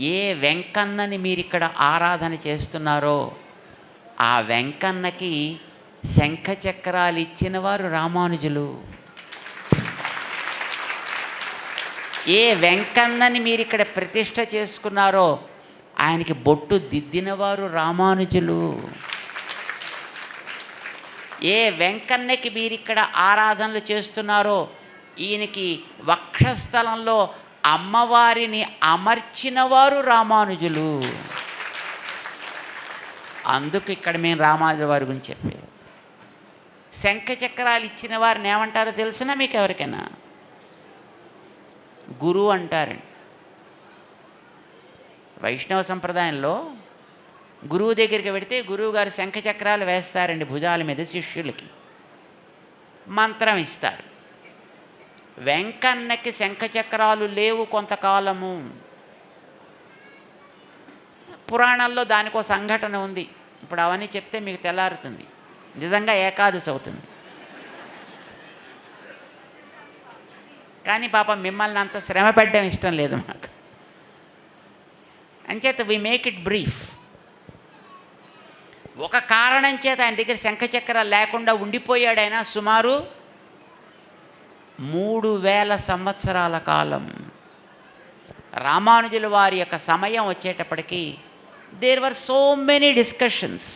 ఏ వెంకన్నని మీరు ఇక్కడ ఆరాధన చేస్తున్నారో ఆ వెంకన్నకి శంఖ చక్రాలు ఇచ్చిన వారు రామానుజులు. ఏ వెంకన్నని మీరు ఇక్కడ ప్రతిష్ట చేసుకున్నారో ఆయనకి బొట్టు దిద్దినవారు రామానుజులు. ఏ వెంకన్నకి మీరిక్కడ ఆరాధనలు చేస్తున్నారో ఈయనకి వక్షస్థలంలో అమ్మవారిని అమర్చినవారు రామానుజులు. అందుకు ఇక్కడ మేము రామానుజుల వారి గురించి చెప్పారు శంఖ చక్రాలు ఇచ్చిన వారిని ఏమంటారో తెలిసినా మీకు ఎవరికైనా? గురువు అంటారండి. వైష్ణవ సంప్రదాయంలో గురువు దగ్గరికి పెడితే గురువుగారు శంఖచక్రాలు వేస్తారండి భుజాల మీద శిష్యులకి. మంత్రం ఇస్తారు. వెంకన్నకి శంఖచక్రాలు లేవు కొంతకాలము. పురాణాల్లో దానికో సంఘటన ఉంది. ఇప్పుడు అవన్నీ చెప్తే మీకు తెల్లారుతుంది. నిజంగా ఏకాదశి అవుతుంది. కానీ పాపం మిమ్మల్ని అంత శ్రమ పెట్టడం ఇష్టం లేదు మాకు. అంచేత వి మేక్ ఇట్ బ్రీఫ్ ఒక కారణం చేత ఆయన దగ్గర శంఖచక్రాలు లేకుండా ఉండిపోయాడు ఆయన సుమారు మూడు వేల సంవత్సరాల కాలం. రామానుజుల వారి యొక్క సమయం వచ్చేటప్పటికి there were so many discussions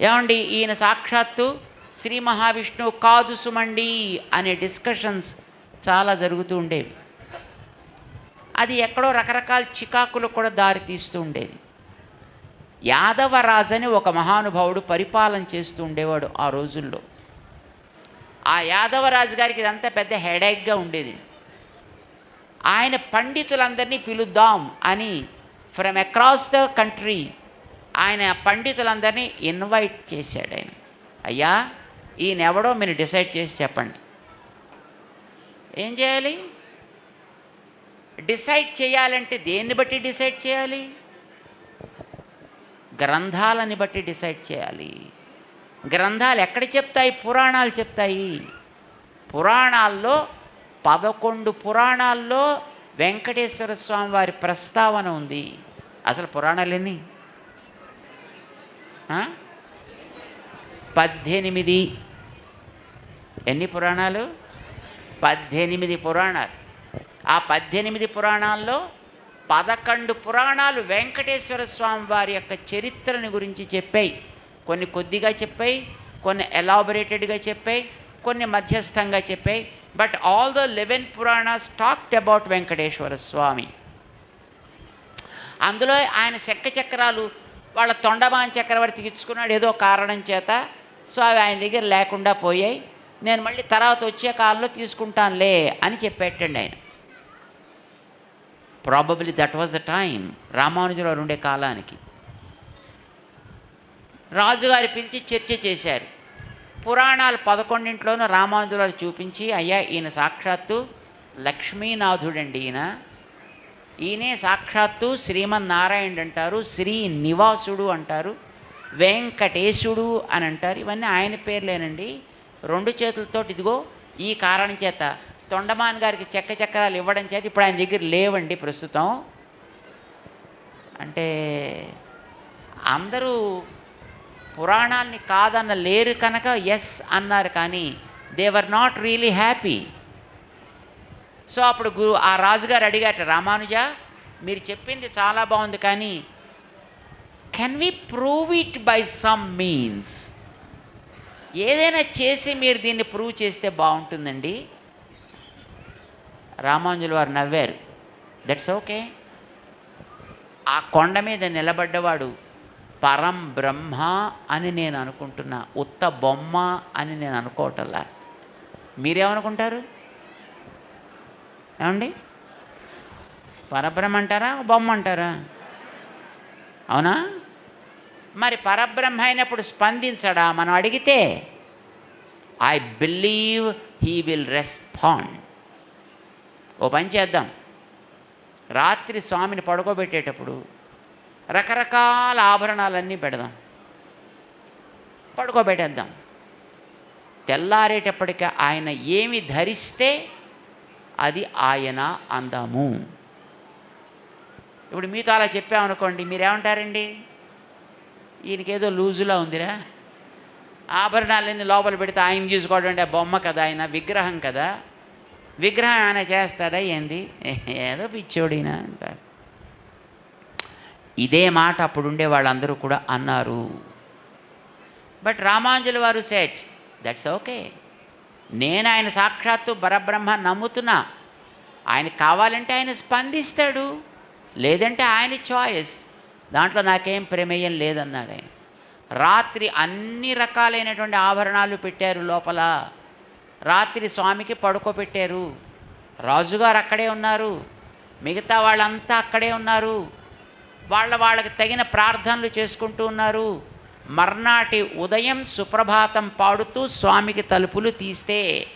ఏమండి ఈయన సాక్షాత్తు శ్రీ మహావిష్ణువు కాదు సుమండి అనే డిస్కషన్స్ చాలా జరుగుతూ ఉండేవి. అది ఎక్కడో రకరకాల చికాకులు కూడా దారి తీస్తూ ఉండేది యాదవరాజు అని ఒక మహానుభావుడు పరిపాలన చేస్తూ ఉండేవాడు ఆ రోజుల్లో. ఆ యాదవరాజు గారికి ఇదంతా పెద్ద హెడేక్గా ఉండేది. ఆయన పండితులందరినీ పిలుద్దాం అని ఫ్రమ్ అక్రాస్ ద కంట్రీ ఆయన పండితులందరినీ ఇన్వైట్ చేశాడు ఆయన. అయ్యా ఈయన ఎవడో మీరు డిసైడ్ చేసి చెప్పండి. ఏం చేయాలి? డిసైడ్ చేయాలంటే దేన్ని బట్టి డిసైడ్ చేయాలి? గ్రంథాలని బట్టి డిసైడ్ చేయాలి. గ్రంథాలు ఎక్కడ చెప్తాయి? పురాణాలు చెప్తాయి. పురాణాల్లో పదకొండు పురాణాల్లో వెంకటేశ్వర స్వామి వారి ప్రస్తావన ఉంది. అసలు పురాణాలు ఎన్ని? పద్దెనిమిది. ఎన్ని పురాణాలు? పద్దెనిమిది పురాణాలు. ఆ పద్దెనిమిది పురాణాల్లో పదకొండు పురాణాలు వెంకటేశ్వర స్వామి వారి యొక్క చరిత్రని గురించి చెప్పాయి. కొన్ని కొద్దిగా చెప్పాయి కొన్ని ఎలాబొరేటెడ్గా చెప్పాయి కొన్ని మధ్యస్థంగా చెప్పాయి. But all the eleven Puranas talked about Venkateswara Swamy అందులో ఆయన శంఖ చక్రాలు వాళ్ళ తొండమాన్ చక్రవర్తికి ఇచ్చుకున్నాడు ఏదో కారణం చేత. సో అవి ఆయన దగ్గర లేకుండా పోయాయి. నేను మళ్ళీ తర్వాత వచ్చే కాలంలో తీసుకుంటానులే అని చెప్పేటండి ఆయన. Probably that was the time రామానుజులు వారు ఉండే కాలానికి. రాజుగారి పిలిచి చర్చ చేశారు. పురాణాలు పదకొండింట్లోనూ రామానుజులు వారు చూపించి అయ్యా ఈయన సాక్షాత్తు లక్ష్మీనాథుడండి ఈయన. ఈయనే సాక్షాత్తు శ్రీమన్నారాయణుడు అంటారు శ్రీ నివాసుడు అంటారు వెంకటేశుడు అని అంటారు. ఇవన్నీ ఆయన పేర్లేనండి. రెండు చేతులతో ఇదిగో ఈ కారణం చేత తొండమాన్ గారికి చెక్క చక్రాలు ఇవ్వడం చేత ఇప్పుడు ఆయన దగ్గర లేవండి ప్రస్తుతం. అంటే అందరూ పురాణాల్ని కాదన్న లేరు కనుక ఎస్ అన్నారు కానీ they were not really happy so అప్పుడు గురు ఆ రాజుగారు అడిగాట రామానుజ మీరు చెప్పింది చాలా బాగుంది కానీ can we prove it by some means ఏదైనా చేసి మీరు దీన్ని ప్రూవ్ చేస్తే బాగుంటుందండి? రామానుజులు వారు నవ్వారు. దట్స్ ఓకే ఆ కొండ మీద నిలబడ్డవాడు పరం బ్రహ్మ అని నేను అనుకుంటున్నా. ఉత్త బొమ్మ అని నేను అనుకోవటంలా. మీరేమనుకుంటారు? ఏమండి? పరబ్రహ్మ అంటారా బొమ్మ అంటారా? అవునా? మరి పరబ్రహ్మ అయినప్పుడు స్పందించడా? మనం అడిగితే I believe he will respond ఓ పని చేద్దాం. రాత్రి స్వామిని పడుకోబెట్టేటప్పుడు రకరకాల ఆభరణాలన్నీ పెడదాం. పడుకోబెట్టేద్దాం. తెల్లారేటప్పటికి ఆయన ఏమి ధరిస్తే అది ఆయన అందము. ఇప్పుడు మీతో అలా చెప్పామనుకోండి మీరేమంటారండి? ఈయనకేదో లూజులా ఉందిరా. ఆభరణాలన్నీ లోపల పెడితే ఆయన చూసుకోవడం అంటే బొమ్మ కదా ఆయన విగ్రహం కదా. విగ్రహం ఆయన చేస్తాడా? ఏంది? ఏదో పిచ్చోడినా అంటారు ఇదే మాట అప్పుడుండే వాళ్ళందరూ కూడా అన్నారు. బట్ రామాంజుల వారు సెట్ దట్స్ ఓకే నేను ఆయన సాక్షాత్తు పరబ్రహ్మ నమ్ముతున్నా. ఆయన కావాలంటే ఆయన స్పందిస్తాడు. లేదంటే ఆయన చాయిస్ దాంట్లో నాకేం ప్రమేయం లేదన్నాడు ఆయన. రాత్రి అన్ని రకాలైనటువంటి ఆభరణాలు పెట్టారు లోపల. రాత్రి స్వామికి పడుకోబెట్టారు. రాజుగారు అక్కడే ఉన్నారు. మిగతా వాళ్ళంతా అక్కడే ఉన్నారు. వాళ్ళ వాళ్ళకి తగిన ప్రార్థనలు చేసుకుంటూ ఉన్నారు. మర్నాటి ఉదయం సుప్రభాతం పాడుతూ స్వామికి తలుపులు తీస్తే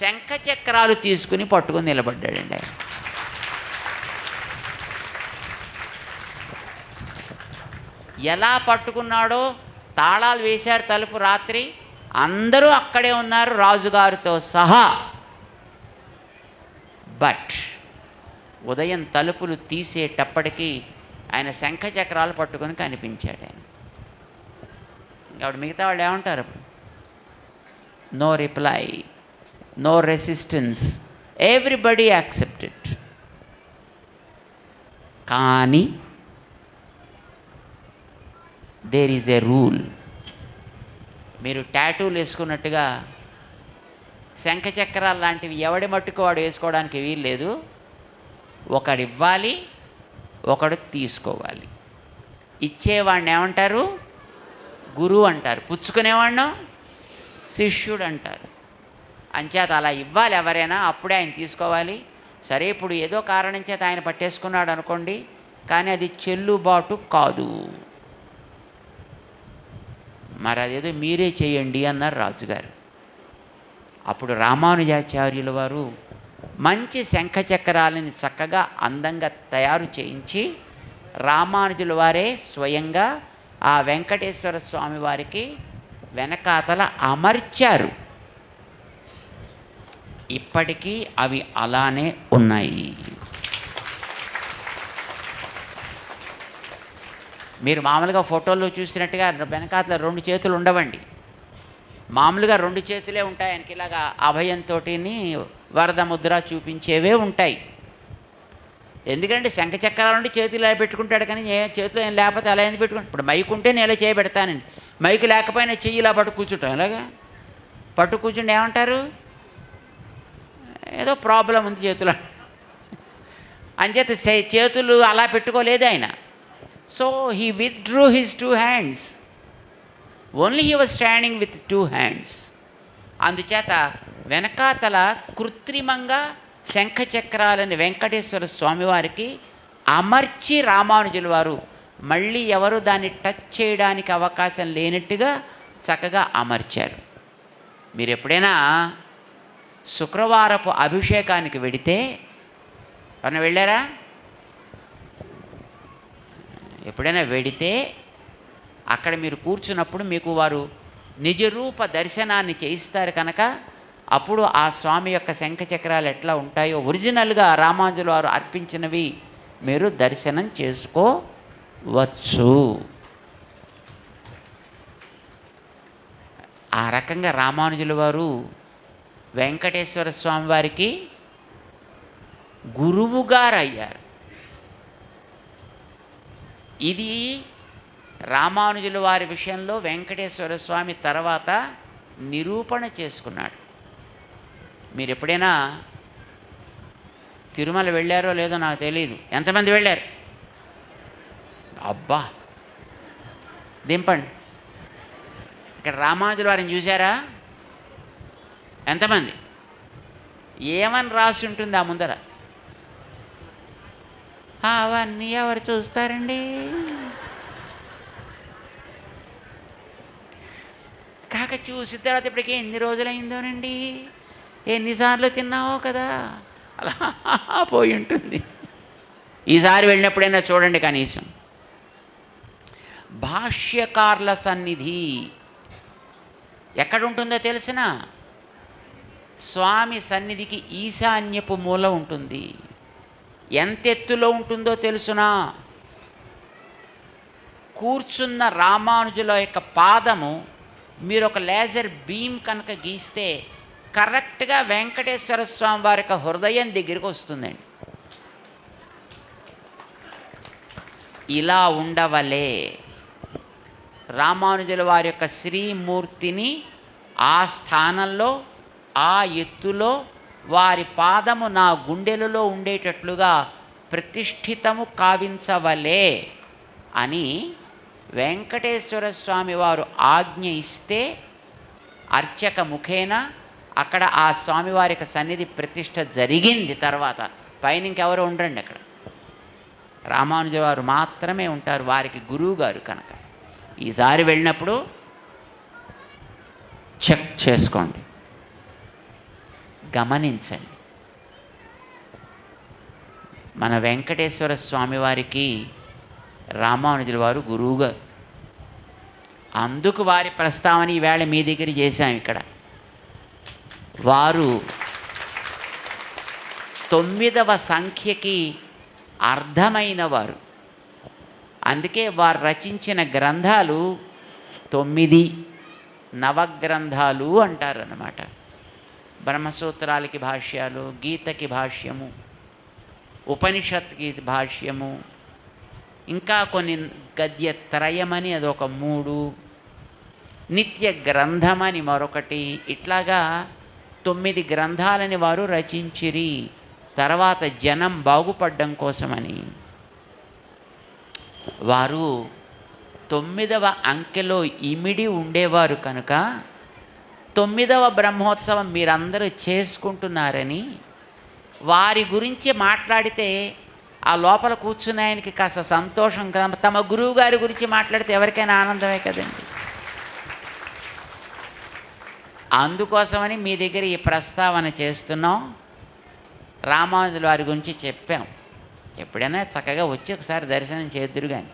శంఖచక్రాలు తీసుకుని పట్టుకుని నిలబడ్డాడండి ఆయన. ఎలా పట్టుకున్నాడో తాళాలు వేశారు తలుపు రాత్రి. అందరూ అక్కడే ఉన్నారు రాజుగారితో సహా. బట్ ఉదయం తలుపులు తీసేటప్పటికీ ఆయన శంఖ చక్రాలు పట్టుకొని కనిపించాడు ఆయన. కాబట్టి మిగతా వాళ్ళు ఏమంటారు? No reply no resistance everybody accepted కానీ దేర్ ఈజ్ ఎ రూల్ మీరు టాటూలు వేసుకున్నట్టుగా శంఖ చక్రాలు లాంటివి ఎవడి మట్టుకు వాడు వేసుకోవడానికి వీల్లేదు. ఒకడు ఇవ్వాలి ఒకడు తీసుకోవాలి. ఇచ్చేవాడిని ఏమంటారు? గురువు అంటారు. పుచ్చుకునేవాడిని? శిష్యుడు అంటారు. అంచేత అలా ఇవ్వాలి ఎవరైనా అప్పుడే ఆయన తీసుకోవాలి. సరే ఇప్పుడు ఏదో కారణం చేత ఆయన పట్టేసుకున్నాడు అనుకోండి కానీ అది చెల్లుబాటు కాదు. మరి అదేదో మీరే చేయండి అన్నారు రాజుగారు. అప్పుడు రామానుజాచార్యుల వారు మంచి శంఖ చక్రాలని చక్కగా అందంగా తయారు చేయించి రామానుజుల వారే స్వయంగా ఆ వెంకటేశ్వర స్వామి వారికి వెనకాతల అమర్చారు. ఇప్పటికీ అవి అలానే ఉన్నాయి. మీరు మామూలుగా ఫోటోల్లో చూసినట్టుగా వెనకాతల రెండు చేతులు ఉండవండి. మామూలుగా రెండు చేతులే ఉంటాయి ఆయనకి ఇలాగా అభయంతో వరద ముద్ర చూపించేవే ఉంటాయి. ఎందుకంటే శంఖచక్రాల నుండి చేతులు ఇలా పెట్టుకుంటాడు కానీ ఏ చేతిలో ఏం లేకపోతే అలా ఎందుకు పెట్టుకుంటాడు? ఇప్పుడు మైక్ ఉంటే నేను ఇలా చేయబెడతానండి మైక్ లేకపోయినా చెయ్యి ఇలా పట్టు కూర్చుంటాం అలాగా పట్టు కూర్చుండి ఏమంటారు? ఏదో ప్రాబ్లం ఉంది చేతులు. అంచేత చే- చేతులు అలా పెట్టుకోలేదు ఆయన. So he withdrew his two hands only he was standing with two hands అందుచేత వెనకాతల కృత్రిమంగా శంఖ చక్రాలని వెంకటేశ్వర స్వామివారికి అమర్చి రామానుజుల వారు మళ్ళీ ఎవరు దాన్ని టచ్ చేయడానికి అవకాశం లేనట్టుగా చక్కగా అమర్చారు. మీరు ఎప్పుడైనా శుక్రవారపు అభిషేకానికి వెడితే ఎవరైనా వెళ్ళారా? ఎప్పుడైనా వెడితే అక్కడ మీరు కూర్చున్నప్పుడు మీకు వారు నిజరూప దర్శనాన్ని చేయిస్తారు కనుక అప్పుడు ఆ స్వామి యొక్క శంఖ చక్రాలు ఎట్లా ఉంటాయో ఒరిజినల్గా రామాంజుల వారు అర్పించినవి మీరు దర్శనం చేసుకోవచ్చు. ఆ రకంగా రామానుజుల వారు వెంకటేశ్వర స్వామి వారికి గురువుగారు అయ్యారు ఇది రామానుజుల వారి విషయంలో వెంకటేశ్వర స్వామి తర్వాత నిరూపణ చేసుకున్నాడు. మీరు ఎప్పుడైనా తిరుమల వెళ్ళారో లేదో నాకు తెలియదు ఎంతమంది వెళ్ళారు? అబ్బా! దింపండి. ఇక్కడ రామానుజుల వారిని చూసారా ఎంతమంది? ఏమని రాసి ఉంటుంది ఆ ముందర? అవన్నీ ఎవరు చూస్తారండి? కాక చూసిన తర్వాత ఇప్పటికే ఎన్ని రోజులైందోనండి? ఎన్నిసార్లు తిన్నావో కదా? అలా పోయి ఉంటుంది. ఈసారి వెళ్ళినప్పుడైనా చూడండి కనీసం. భాష్యకారుల సన్నిధి. ఎక్కడుంటుందో తెలిసిన? స్వామి సన్నిధికి ఈశాన్యపు మూల ఉంటుంది. ఎంత ఎత్తులో ఉంటుందో తెలుసునా? కూర్చున్న రామానుజుల యొక్క పాదము మీరు ఒక లేజర్ బీమ్ కనుక గీస్తే కరెక్ట్గా వెంకటేశ్వర స్వామి వారి యొక్క హృదయం దగ్గరికి వస్తుందండి. ఇలా ఉండవలే. రామానుజుల వారి యొక్క శ్రీమూర్తిని ఆ స్థానంలో ఆ ఎత్తులో వారి పాదము నా గుండెలలో ఉండేటట్లుగా ప్రతిష్ఠితము కావించవలే అని వెంకటేశ్వర స్వామి వారు ఆజ్ఞ ఇస్తే అర్చక ముఖేన అక్కడ ఆ స్వామివారి యొక్క సన్నిధి ప్రతిష్ట జరిగింది తర్వాత. పైన ఇంకెవరు ఉండరండి అక్కడ. రామానుజ వారు మాత్రమే ఉంటారు వారికి గురువు గారు కనుక. ఈసారి వెళ్ళినప్పుడు చెక్ చేసుకోండి. గమనించండి. మన వెంకటేశ్వర స్వామి వారికి రామానుజుల వారు గురువుగారు. అందుకు వారి ప్రస్తావన ఈవేళ మీ దగ్గర చేశాం ఇక్కడ. వారు తొమ్మిదవ సంఖ్యకి అర్థమైన వారు. అందుకే వారు రచించిన గ్రంథాలు తొమ్మిది నవగ్రంథాలు అంటారు అన్నమాట బ్రహ్మసూత్రాలకి భాష్యాలు గీతకి భాష్యము ఉపనిషత్కి భాష్యము ఇంకా కొన్ని గద్య త్రయమని అదొక మూడు నిత్య గ్రంథమని మరొకటి ఇట్లాగా తొమ్మిది గ్రంథాలని వారు రచించిరి తర్వాత జనం బాగుపడ్డం కోసమని. వారు తొమ్మిదవ అంకెలో ఇమిడి ఉండేవారు కనుక తొమ్మిదవ బ్రహ్మోత్సవం మీరందరూ చేసుకుంటున్నారని వారి గురించి మాట్లాడితే ఆ లోపల కూర్చున్న ఆయనకి కాస్త సంతోషం కదా. తమ గురువు గారి గురించి మాట్లాడితే ఎవరికైనా ఆనందమే కదండి. అందుకోసమని మీ దగ్గర ఈ ప్రస్తావన చేస్తున్నాం. రామానుజుల వారి గురించి చెప్పాం. ఎప్పుడైనా చక్కగా వచ్చి ఒకసారి దర్శనం చేద్దురు కానీ